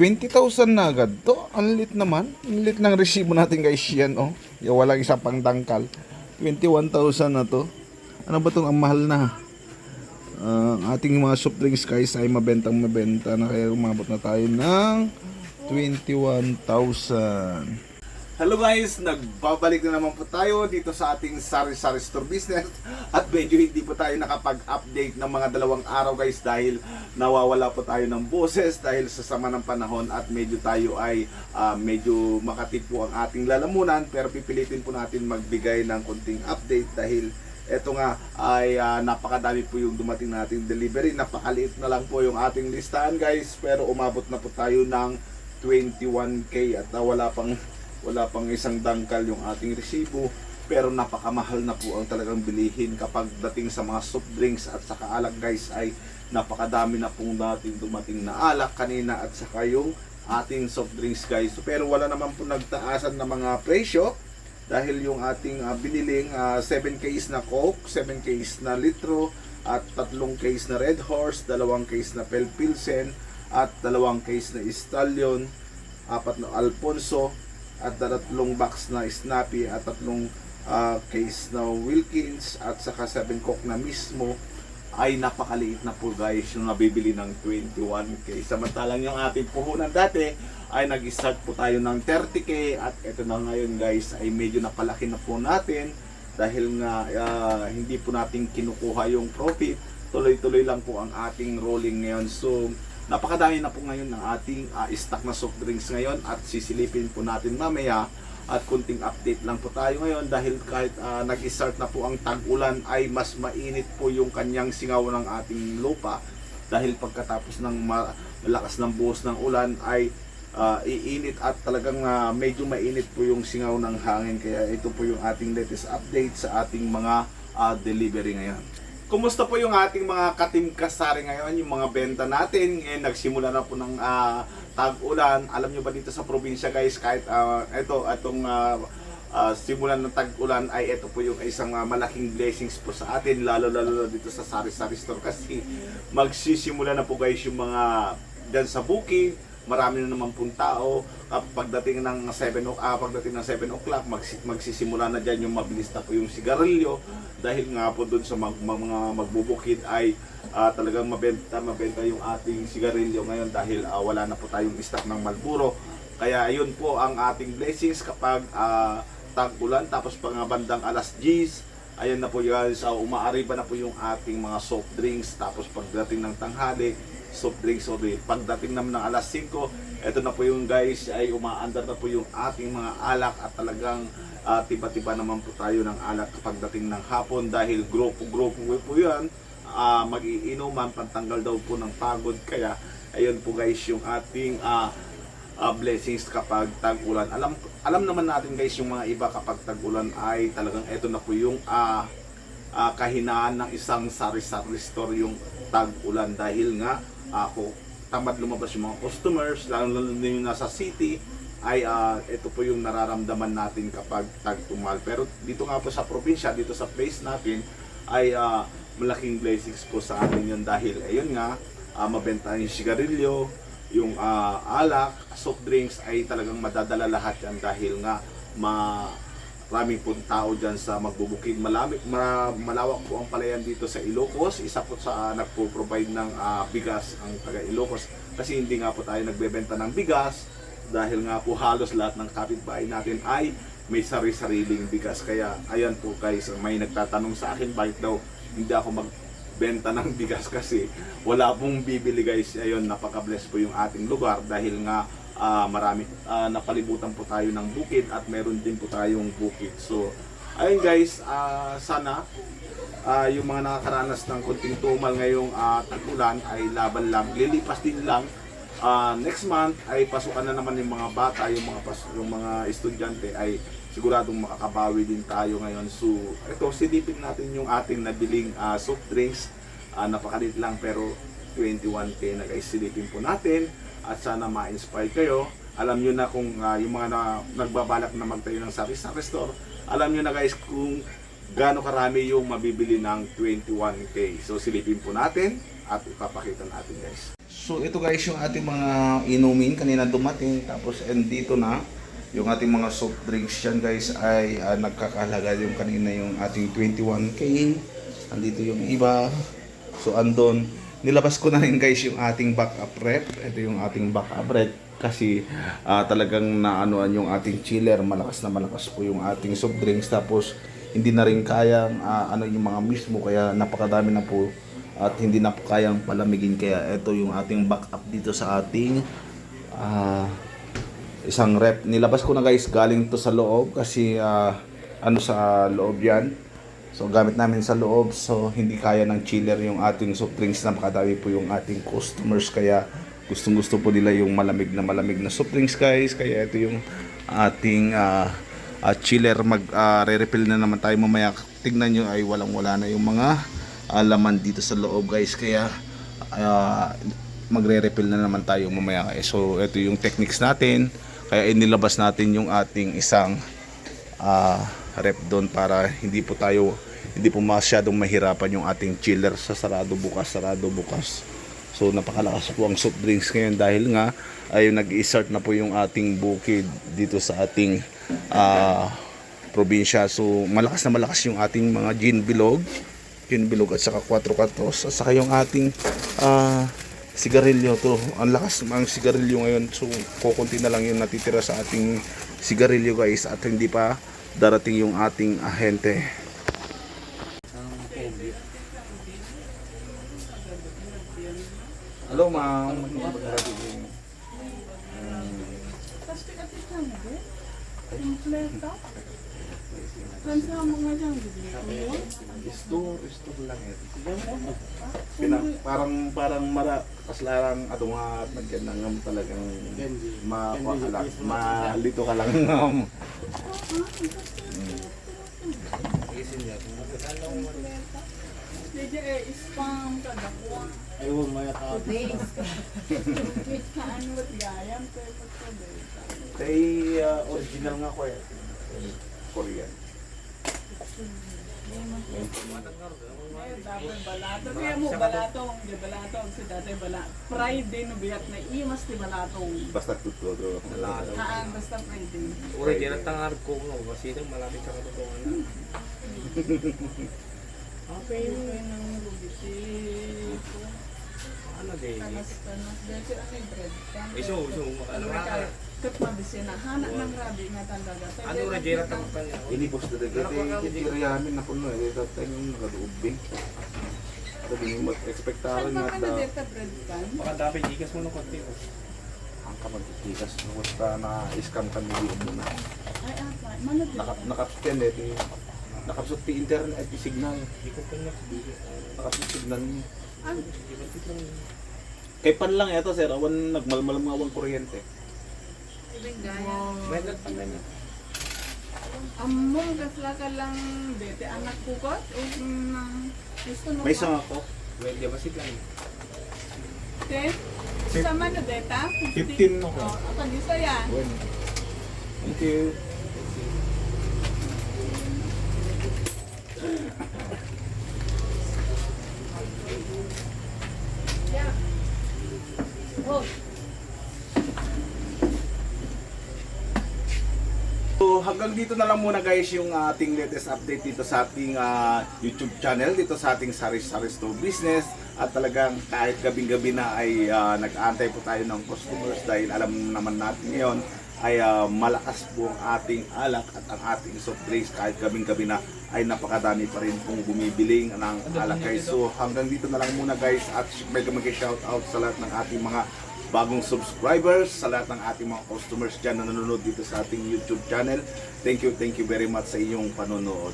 20,000 na agad to. Ang lit naman. Ang lit ng resibo natin guys yan oh. Yung walang isa pang dangkal. 21,000 na to. Ano ba tong ang mahal na? Ah, ang ating mga soft drinks guys ay mabentang mabenta na kaya umabot na tayo ng 21,000. Hello guys, nagbabalik na naman po tayo dito sa ating sari-sari store business. At medyo hindi po tayo nakapag-update ng mga dalawang araw guys dahil nawawala po tayo ng boses dahil sa sama ng panahon at medyo tayo ay ah, medyo makatip ang ating lalamunan. Pero pipilitin po natin magbigay ng konting update dahil eto nga ay ah, napakadami po yung dumating nating delivery. Napakaliit na lang po yung ating listahan guys. Pero umabot na po tayo ng 21k at ah, wala pang wala pang isang dangkal yung ating resibo pero napakamahal na po ang talagang bilihin kapag dating sa mga soft drinks at saka alak guys ay napakadami na pong dating dumating na alak kanina at saka yung ating soft drinks guys. Pero wala naman po nagtaasan na mga presyo dahil yung ating ah, biniling 7 case na coke 7 case na litro at tatlong case na red horse dalawang case na pel pilsen at dalawang case na stallion apat na alfonso at tatlong box na Snappy at tatlong ah, case na Wilkins at saka 7 Coke na mismo ay napakaliit na po guys yung nabibili ng 21k. Samantalang yung ating puhunan dati ay nag-start po tayo ng 30k at ito na ngayon guys ay medyo napalaki na po natin dahil nga ah, hindi po natin kinukuha yung profit. Tuloy-tuloy lang po ang ating rolling ngayon. So Napakadami na po ngayon ng ating ah, stock na soft drinks ngayon at sisilipin po natin mamaya at kunting update lang po tayo ngayon dahil kahit ah, nag-start na po ang tag-ulan ay mas mainit po yung kanyang singaw ng ating lupa dahil pagkatapos ng ma- malakas ng buhos ng ulan ay ah, iinit at talagang ah, medyo mainit po yung singaw ng hangin kaya ito po yung ating latest update sa ating mga ah, delivery ngayon. Kumusta po yung ating mga katim kasari ngayon, yung mga benta natin? Eh, nagsimula na po ng ah, tag-ulan. Alam nyo ba dito sa probinsya guys, kahit ah, ito, atong ah, ah, simulan ng tag-ulan ay ito po yung isang ah, malaking blessings po sa atin, lalo-lalo dito sa Sari-Sari Store kasi magsisimula na po guys yung mga dyan sa booking, marami na naman pong tao. At pagdating ng 7 o ah, pagdating ng 7 o'clock, magsi- magsisimula na diyan yung mabilis na po yung sigarilyo dahil nga po doon sa mag, mga magbubukid ay ah, talagang mabenta mabenta yung ating sigarilyo ngayon dahil ah, wala na po tayong stock ng Malburo. Kaya ayun po ang ating blessings kapag ah, tag-ulan tapos pang bandang alas 10 Ayan na po guys, uh, umaariba na po yung ating mga soft drinks? Tapos pagdating ng tanghali, soft drinks o pagdating naman ng alas 5, eto na po yung guys ay umaandar na po yung ating mga alak at talagang ah, tiba-tiba naman po tayo ng alak kapag dating ng hapon dahil grupo-grupo po yan. Ah, mag-iinuman, pantanggal daw po ng pagod. Kaya ayun po guys yung ating ah, ah, blessings kapag tag-ulan. Alam alam naman natin guys yung mga iba kapag tag-ulan ay talagang eto na po yung ah, ah, kahinaan ng isang sari-sari store yung tag-ulan dahil nga ako tamad lumabas yung mga customers lalo na yung nasa city ay ah, ito po yung nararamdaman natin kapag tag-tumal. Pero dito nga po sa probinsya, dito sa place natin ay ah, malaking blessings po sa atin yun dahil ayun nga ah, mabenta yung sigarilyo, yung ah, alak, soft drinks ay talagang madadala lahat yan dahil nga ma maraming po tao dyan sa magbubukid. Malami, ma- malawak po ang palayan dito sa Ilocos. Isa po sa uh, nagpo-provide ng ah, bigas ang taga Ilocos. Kasi hindi nga po tayo nagbebenta ng bigas dahil nga po halos lahat ng kapitbahay natin ay may sari-sariling bigas. Kaya ayan po guys, may nagtatanong sa akin bakit daw hindi ako magbenta ng bigas kasi wala pong bibili guys. Ayun, napaka-bless po yung ating lugar dahil nga ah, marami ah, napalibutan po tayo ng bukid at meron din po tayong bukid. So, ayun guys, ah, sana ah, yung mga nakakaranas ng konting tumal ngayong uh, tag-ulan ay laban lang, lilipas din lang. Ah, next month ay pasukan na naman yung mga bata, yung mga pas- yung mga estudyante ay siguradong makakabawi din tayo ngayon. So, ito silipin natin yung ating nabiling ah, soft drinks. Ah, napakalit lang pero 21k na guys silipin po natin at sana ma-inspire kayo. Alam nyo na kung ah, yung mga na, nagbabalak na magtayo ng sari-sari store, alam nyo na guys kung gaano karami yung mabibili ng 21k. So silipin po natin at ipapakita natin guys. So ito guys yung ating mga inumin kanina dumating tapos and dito na yung ating mga soft drinks yan guys ay ah, nagkakahalaga yung kanina yung ating 21k. Andito yung iba. So andon nilabas ko na rin guys yung ating backup rep. Ito yung ating backup rep kasi ah, talagang naanuan yung ating chiller. Malakas na malakas po yung ating soft drinks tapos hindi na rin kayang ah, ano yung mga mismo kaya napakadami na po at hindi na po kayang palamigin kaya ito yung ating backup dito sa ating ah, isang rep. Nilabas ko na guys galing to sa loob kasi ah, ano sa loob yan. So gamit namin sa loob. So hindi kaya ng chiller yung ating soft drinks napakadami po yung ating customers. Kaya gustong gusto po nila yung malamig na malamig na soft drinks guys. Kaya ito yung ating ah, ah, chiller. Mag ah, re-refill na naman tayo mamaya. Tignan nyo ay walang wala na yung mga ah, laman dito sa loob guys. Kaya ah, magre-refill na naman tayo mamaya. Eh. so ito yung techniques natin kaya inilabas natin yung ating isang ah, rep doon para hindi po tayo hindi po masyadong mahirapan yung ating chiller sa sarado bukas sarado bukas. So napakalakas po ang soft drinks ngayon dahil nga ay nag-start na po yung ating bukid dito sa ating ah, probinsya. So malakas na malakas yung ating mga gin bilog gin bilog at saka 4 katos at saka yung ating ah, sigarilyo to. Ang lakas ang sigarilyo ngayon. So kukunti na lang yung natitira sa ating sigarilyo guys. At hindi pa darating yung ating ahente. Hello ma'am. Pasti ka? Completa? Kansa mo nga dyan, bibili ko. Store, store lang ito. Pina, parang parang mara kaslarang ato nga nagyan na ngam talagang mapakala malito ka lang ngam. Hindi eh, spam ka dakwa. Ayun, maya ka. Wait ka ano ba't gayam? Pero pag ka Kay uh, original nga ko eh. Korean. Balato. Kaya mo balatong, di balatong si dati bala. Friday no biyak na imas ti balatong. Basta tuturo. Haan, basta Friday. Uri, di na tangar ko no. Kasi nang malapit sa katotohanan na. Okay, okay nang rubiti. Ano din? Dati ang may bread ka. Iso, iso. Ano Ano? Kat mabisi na. Hanak ng rabi nga talaga. Ano rin, Jera, tanong ka niya. Inibos na rin. Kasi kitiriyamin na kuno eh. Ito tayo yung nagaduubing. Sabi mo daw. na ka? Baka dapat ikas mo ng konti. oh. Ang kamagkikikas. Basta na-scam kami dito muna. Ay, apa. Mano dito? Naka- Nakapsuten eh. Ti internet at signal. Hindi ko pa niya. Nakapsut signal niya. Ah, Kay pan lang ito sir, awan nagmalmal mga awan kuryente. May nat pa niya. Among gasla ka lang dete anak ko ko. O na gusto mo May ka? isang ako. Well, di ba si Kan? Te? Sama na deta? 15 ako. Oh, ako di saya. Bueno. Thank you. So hanggang dito na lang muna guys yung ating latest update dito sa ating ah, YouTube channel, dito sa ating Saris Saris to Business. At talagang kahit gabing-gabi na ay ah, nag-aantay po tayo ng customers dahil alam naman natin ngayon ay ah, malakas po ang ating alak at ang ating soft drinks kahit gabing-gabi na ay napakadami pa rin pong bumibiling ng alak guys. So hanggang dito na lang muna guys at medyo mag-shout out sa lahat ng ating mga bagong subscribers, sa lahat ng ating mga customers dyan na nanonood dito sa ating YouTube channel. Thank you, thank you very much sa inyong panonood.